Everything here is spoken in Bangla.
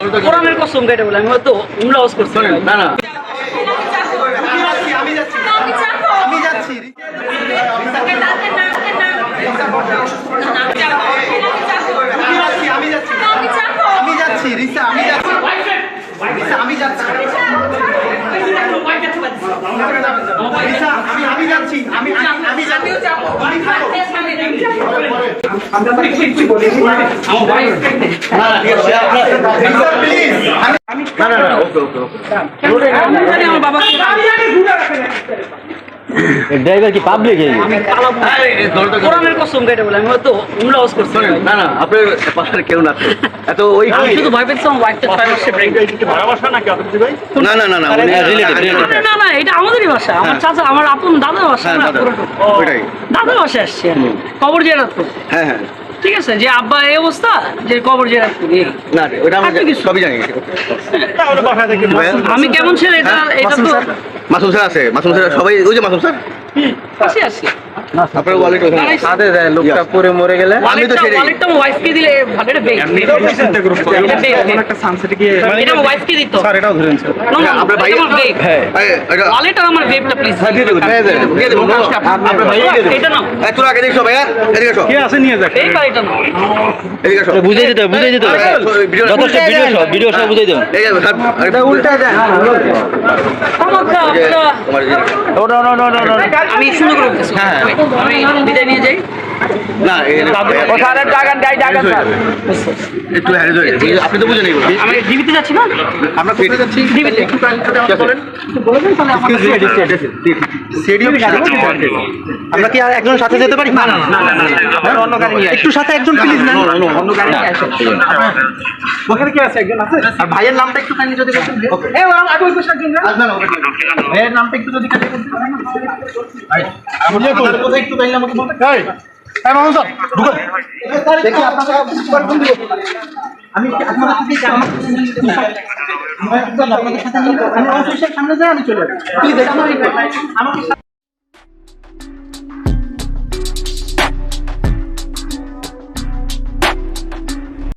কোরআনের কসম কেটে বলে আমি হয়তো উমরা ওয়াজ করছি। না না। আমি যাচ্ছি আমি যাচ্ছি আমি যাচ্ছি আমি যাচ্ছি আমি যাচ্ছি রিসা আমি যাচ্ছি রিসা আমি যাচ্ছি রিসা আমি আমি যাচ্ছি আমি আমি আমি যাচ্ছি আমি খাব রিসা প্লিজ আমি না না না ওকে ওকে ওকে। আমার ড্রাইভার কি পাবলিক এই আমি কোরআনের কসম কেটে বলে আমি হয়তো উমরা ওয়াজ করছি। না না আপনার পাশার কেউ না। এত ওই আমি শুধু ভয় পেয়েছি আমার ছয় মাসে প্রেগনেন্ট না না না না উনি relative, relative। না না এটা আমাদেরই ভাষা। আমার চাচা আমার আপন দাদা ভাষা হ্যাঁ দাদা। ভাষা ভাষায় আসছে। কবর জেরাত করতে। হ্যাঁ হ্যাঁ। ঠিক আছে যে আব্বা এই অবস্থা যে কবর যে করি না কিছু- সবই জানি। আমি কেমন ছেলে? এটা হ্যাঁ, এটা তো মাসুম স্যার। আছে মাসুম স্যার সবাই ওই যে মাসুম স্যার। আছে। আসি আপনার ওয়ালেট ওখানে সাথে যায় লোকটা পরে মরে গেলে। আমি তো সেটাই ওয়ালেটটা ওয়াইফকে দিলে ভালো এটা বেক এটা বেক এটা ওয়াইফকে দিত। স্যার এটাও ধরেন স্যার আপনার ভাই হ্যাঁ। ওয়ালেট আর আমার বেকটা প্লিজ হ্যাঁ দিয়ে দেবো দিয়ে দেবো। দিয়ে দেবো আপনার ভাই দিয়ে দেবো। এটা নাও। এই তোরা আগে দেখো ভাইয়া এদিকে এসো বেক আর এটা নাও। এদিকে এসো বুঝাই দিতে বুঝাই দিতে ভিডিও যথেষ্ট ভিডিও সহ ভিডিও সহ বুঝাই দেবেন এই যাবে স্যার উল্টা যায় আপনারা তোমার আমি সুন্দর করে বলতেছি আমি বিদায় নিয়ে যাই। না একটু আপনি তো বুঝেন এগুলো আমি ডিবিতে যাচ্ছি না আমরা ফেটে যাচ্ছি ডিবিতে বলেন বলবেন তাহলে আমরা কি আর একজন সাথে যেতে পারি না না না অন্য গাড়ি একটু সাথে একজন প্লিজ না অন্য গাড়ি ওখানে কি আছে একজন আছে আর ভাইয়ের নামটা একটু কাইন্ডলি যদি বলতেন এ ও আগে ওই পাশে একজন না না ভাইয়ের নামটা একটু যদি কাইন্ডলি বলতে পারেন আমাদের কোথায় একটু কাইন্ডলি আমাকে পারবেন আমি আপনাদের সাথে আমি অফিসের সামনে যাই আমি চলে আমার আমাকে